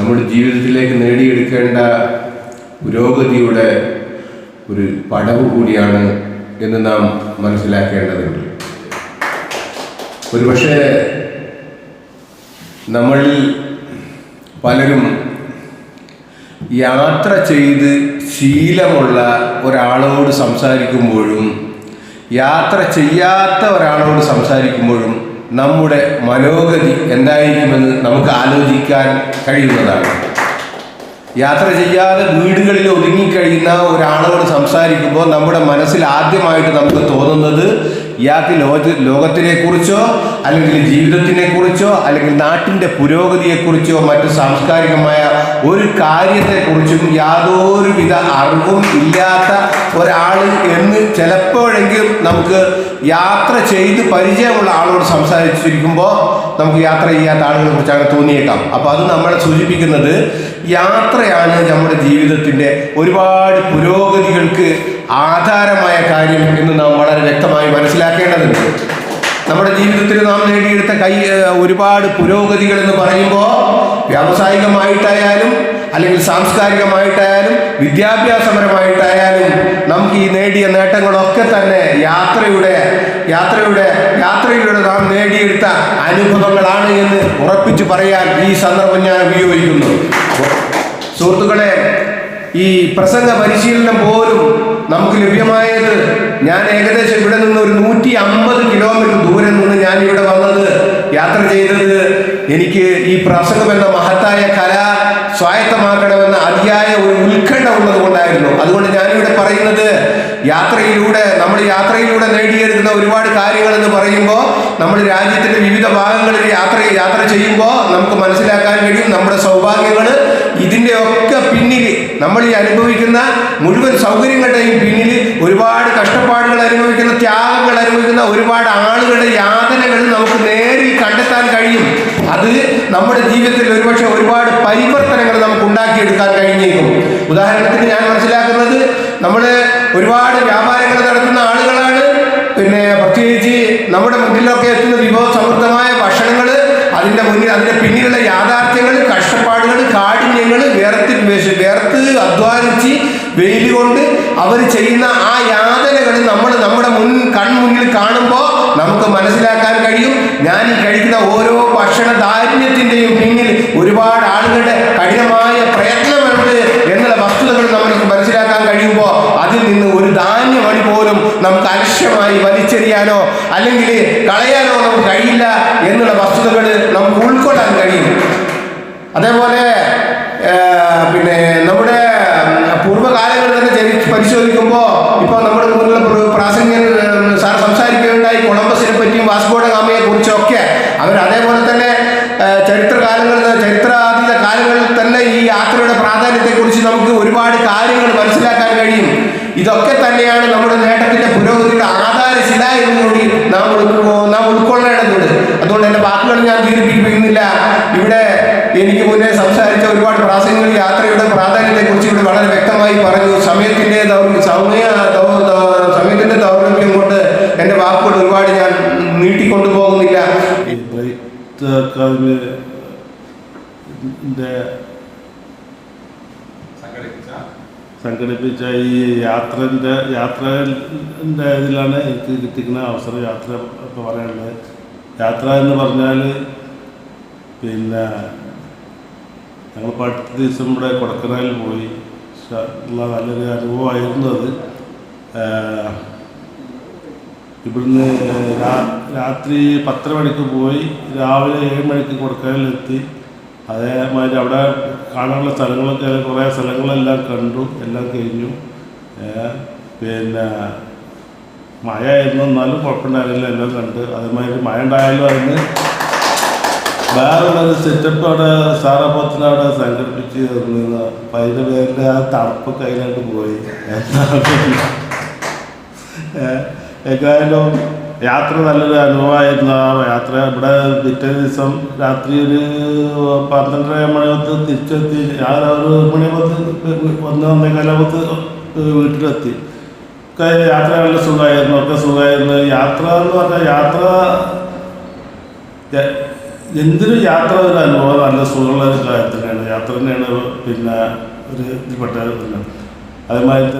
നമ്മുടെ ജീവിതത്തിലേക്ക് നേടിയെടുക്കേണ്ട പുരോഗതിയുടെ ഒരു പടവ് കൂടിയാണ് എന്ന് നാം മനസ്സിലാക്കേണ്ടതുണ്ട്. ഒരുപക്ഷെ നമ്മളിൽ പലരും യാത്ര ചെയ്ത് ശീലമുള്ള ഒരാളോട് സംസാരിക്കുമ്പോഴും യാത്ര ചെയ്യാത്ത ഒരാളോട് സംസാരിക്കുമ്പോഴും നമ്മുടെ മനോഗതി എന്തായിരിക്കുമെന്ന് നമുക്ക് ആലോചിക്കാൻ കഴിയുന്നതാണ്. യാത്ര ചെയ്യാതെ വീടുകളിൽ ഒതുങ്ങിക്കഴിയുന്ന ഒരാളോട് സംസാരിക്കുമ്പോൾ നമ്മുടെ മനസ്സിൽ ആദ്യമായിട്ട് നമുക്ക് തോന്നുന്നത് ഇയാൾക്ക് ലോക ലോകത്തിനെക്കുറിച്ചോ അല്ലെങ്കിൽ ജീവിതത്തിനെ കുറിച്ചോ അല്ലെങ്കിൽ നാട്ടിന്റെ പുരോഗതിയെക്കുറിച്ചോ മറ്റ് സാംസ്കാരികമായ ഒരു കാര്യത്തെക്കുറിച്ചും യാതൊരുവിധ അറിവും ഇല്ലാത്ത ഒരാൾ എന്ന് ചിലപ്പോഴെങ്കിലും നമുക്ക് യാത്ര ചെയ്ത് പരിചയമുള്ള ആളോട് സംസാരിച്ചിരിക്കുമ്പോൾ നമുക്ക് യാത്ര ചെയ്യാത്ത ആളുകളെ കുറിച്ച് അങ്ങനെ തോന്നിയേക്കാം. അപ്പോൾ അത് നമ്മളെ സൂചിപ്പിക്കുന്നത് യാത്രയാണ് നമ്മുടെ ജീവിതത്തിന്റെ ഒരുപാട് പുരോഗതികൾക്ക് ആധാരമായ കാര്യം എന്ന് നാം വളരെ വ്യക്തമായി മനസ്സിലാക്കേണ്ടതുണ്ട്. നമ്മുടെ ജീവിതത്തിൽ നാം നേടിയെടുത്ത കൈ ഒരുപാട് പുരോഗതികൾ എന്ന് പറയുമ്പോൾ വ്യാവസായികമായിട്ടായാലും അല്ലെങ്കിൽ സാംസ്കാരികമായിട്ടായാലും വിദ്യാഭ്യാസപരമായിട്ടായാലും നമുക്ക് ഈ നേടിയ നേട്ടങ്ങളൊക്കെ തന്നെ യാത്രയുടെ യാത്രയുടെ യാത്രയിലൂടെ നാം നേടിയെടുത്ത അനുഭവങ്ങളാണ് എന്ന് ഉറപ്പിച്ചു പറയാൻ ഈ സന്ദർഭം ഞാൻ ഉപയോഗിക്കുന്നു. സുഹൃത്തുക്കളെ ഈ പ്രസംഗ പരിശീലനം പോലും നമുക്ക് ലഭ്യമായത് ഞാൻ ഏകദേശം ഇവിടെ നിന്ന് ഒരു നൂറ്റി അമ്പത് കിലോമീറ്റർ ദൂരം നിന്ന് ഞാൻ ഇവിടെ വന്നത് യാത്ര ചെയ്തത് എനിക്ക് ഈ പ്രസംഗം എന്ന മഹത്തായ കല സ്വായത്തമാക്കണമെന്ന അതിയായ ഒരു ഉത്കണ്ഠ ഉള്ളത് കൊണ്ടായിരുന്നു അതുകൊണ്ട് ഞാനിവിടെ പറയുന്നത് യാത്രയിലൂടെ നമ്മൾ യാത്രയിലൂടെ നേടിയെടുക്കുന്ന ഒരുപാട് കാര്യങ്ങൾ എന്ന് പറയുമ്പോൾ നമ്മൾ രാജ്യത്തിന്റെ വിവിധ ഭാഗങ്ങളിൽ യാത്ര യാത്ര ചെയ്യുമ്പോൾ നമുക്ക് മനസ്സിലാക്കാൻ കഴിയും നമ്മുടെ സൗഭാഗ്യങ്ങൾ ഇതിന്റെ ഒക്കെ പിന്നിൽ നമ്മൾ ഈ അനുഭവിക്കുന്ന മുഴുവൻ സൗകര്യങ്ങളുടെയും പിന്നിൽ ഒരുപാട് കഷ്ടപ്പാടുകൾ അനുഭവിക്കുന്ന ത്യാഗങ്ങൾ അനുഭവിക്കുന്ന ഒരുപാട് ആളുകളുടെ യാതനകൾ നമുക്ക് നേരിൽ കണ്ടെത്താൻ കഴിയും. അത് നമ്മുടെ ജീവിതത്തിൽ ഒരുപക്ഷെ ഒരുപാട് പരിവർത്തനങ്ങൾ നമുക്ക് ഉണ്ടാക്കിയെടുക്കാൻ കഴിഞ്ഞേക്കും. ഉദാഹരണത്തിന് ഞാൻ മനസ്സിലാക്കുന്നത് നമ്മൾ ഒരുപാട് വ്യാപാരങ്ങൾ നടത്തുന്ന ആളുകളാണ്. പിന്നെ പ്രത്യേകിച്ച് നമ്മുടെ മുന്നിലൊക്കെ എത്തുന്ന വിഭവസമൃദ്ധമായ ഭക്ഷണങ്ങൾ അതിന്റെ മുന്നിൽ അതിന്റെ പിന്നിലുള്ള യാഥാർത്ഥ്യങ്ങൾ കഷ്ടപ്പാടുകൾ കാഠിന്യങ്ങൾ വേർത്തി വേർത്ത് അധ്വാനിച്ച് വെയിൽ കൊണ്ട് അവർ ചെയ്യുന്ന ആ യാതനകൾ നമ്മൾ നമ്മുടെ മുൻ കൺമുന്നിൽ കാണുമ്പോൾ നമുക്ക് മനസ്സിലാക്കാൻ കഴിയും. ഞാൻ ഈ കഴിക്കുന്ന ഓരോ ഭക്ഷണ ദാരിദ്ര്യത്തിന്റെയും പിന്നിൽ ഒരുപാട് ആളുകളുടെ കഠിനമായ പ്രയത്നമുണ്ട് എന്നുള്ള വസ്തുതകൾ നമുക്ക് മനസ്സിലാക്കാൻ കഴിയുമ്പോൾ അതിൽ നിന്ന് ഒരു ധാന്യമണി പോലും നമുക്ക് അലക്ഷ്യമായി വലിച്ചെറിയാനോ അല്ലെങ്കിൽ കളയാനോ നമുക്ക് കഴിയില്ല എന്നുള്ള വസ്തുതകൾ നമുക്ക് ഉൾക്കൊള്ളാൻ കഴിയും. അതേപോലെ പിന്നെ വാസ്കോഡ ഗാമയെ കുറിച്ചൊക്കെ അവർ അതേപോലെ തന്നെ ചരിത്രകാലങ്ങളിൽ ചരിത്രാതീത കാലങ്ങളിൽ തന്നെ ഈ യാത്രയുടെ പ്രാധാന്യത്തെക്കുറിച്ച് നമുക്ക് ഒരുപാട് കാര്യങ്ങൾ മനസ്സിലാക്കാൻ കഴിയും. ഇതൊക്കെ തന്നെയാണ് നമ്മുടെ നേട്ടത്തിന്റെ പുരോഗതിയുടെ ആധാരശില എന്നുകൂടി നാം നാം ഉൾക്കൊള്ളേണ്ടതുണ്ട്. അതുകൊണ്ട് എന്റെ വാക്കുകൾ ഞാൻ ദീർഘിപ്പിക്കുന്നില്ല ഇവിടെ എനിക്ക് മുന്നേ സംസാരിച്ച ഒരുപാട് പ്രാസംഗികൾ യാത്രയുടെ പ്രാധാന്യത്തെക്കുറിച്ച് ഇവിടെ വളരെ വ്യക്തമായി പറഞ്ഞു. സമയത്തിന്റെ ദൗർ- സമയ സമയത്തിന്റെ ദൗർലഭ്യം കൊണ്ട് എന്റെ വാക്കുകൾ ഒരുപാട് ഞാൻ നീട്ടിക്കൊണ്ടു പോകുന്നില്ല സംഘടിപ്പിച്ച ഈ യാത്രന്റെ യാത്രന്റെ ഇതിലാണ് എനിക്ക് കിട്ടിക്കുന്ന അവസരം യാത്ര ഇപ്പോൾ പറയാനുള്ളത് യാത്ര എന്ന് പറഞ്ഞാൽ പിന്നെ ഞങ്ങൾ അടുത്ത ദിവസം ഇവിടെ കൊടക്കനാലിൽ പോയി. ഉള്ള നല്ലൊരു അനുഭവമായിരുന്നു അത്. ഇവിടുന്ന് രാത്രി പത്തര മണിക്ക് പോയി രാവിലെ ഏഴ് മണിക്ക് കൊടുക്കാനിലെത്തി അതേമാതിരി അവിടെ കാണാനുള്ള സ്ഥലങ്ങളൊക്കെ കുറേ സ്ഥലങ്ങളെല്ലാം കണ്ടു എല്ലാം കഴിഞ്ഞു. പിന്നെ മഴ ആയിരുന്നു എന്നാലും കുഴപ്പമുണ്ടായിരുന്നില്ല എല്ലാം കണ്ട്. അതേമാതിരി മഴ ഉണ്ടായാലും അതിന് വേറൊരു സെറ്റപ്പ് അവിടെ സാറാപത്തിന് അവിടെ സംഘടിപ്പിച്ച് തന്നിരുന്നു. അപ്പം പേരിൽ ആ തണുപ്പ് കയ്യിലോട്ട് പോയി. ഏതായാലും യാത്ര നല്ലൊരു അനുഭവമായിരുന്നു. ആ യാത്ര ഇവിടെ പിറ്റേ ദിവസം രാത്രി ഒരു പന്ത്രണ്ടര മണിയത്ത് തിരിച്ചെത്തി. ഞാൻ ഒരു മണിയപ്പത്ത് ഒന്ന് ഒന്നേകാലപ്പത്ത് വീട്ടിലെത്തി. യാത്ര നല്ല സുഖമായിരുന്നു ഒക്കെ സുഖമായിരുന്നു. യാത്ര എന്ന് പറഞ്ഞാൽ യാത്ര എന്തിനും യാത്ര ഒരു അനുഭവം നല്ല സുഖമുള്ള ഒരു കാര്യം തന്നെയാണ് യാത്ര തന്നെയാണ് പിന്നെ ഒരു ഇതിൽപ്പെട്ട അതേമാതിരി